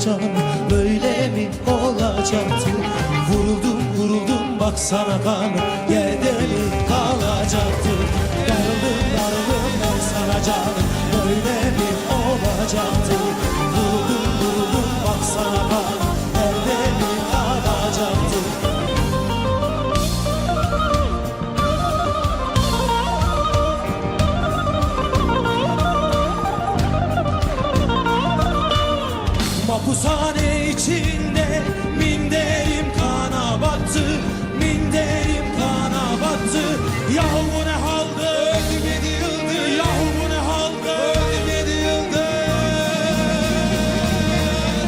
sana canım böyle mi olacaktı Vuruldum vuruldum baksana kanım yerde mi Mapushane içinde minderim kana battı Minderim kana battı. Yahu bu ne haldı Öldüm yedi yıldır Yahu bu ne haldı Öldüm yedi yıldır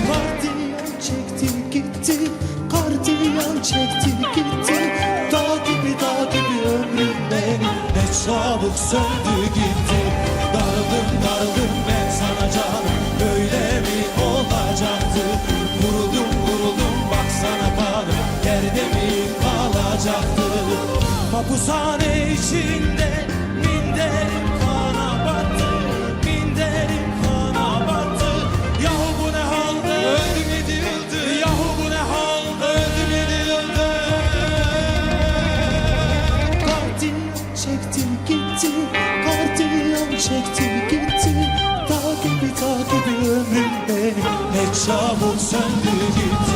Kardiyan çekti gitti. Kardiyan çekti gitti. Dağ gibi dağ gibi ömrüm benim Ne çabuk söndü gitti Mi kalacaktı? Mapushane içinde Minderim kana battı Minderim kana battı Yahu bu ne halde? Öldüm yedi yıldır Yahu bu ne halde? Öldüm yedi yıldır Kardiyan çekti gitti. Kardiyan çekti gitti. Dağ gibi ömrüm benim Ne çabuk söndü gitti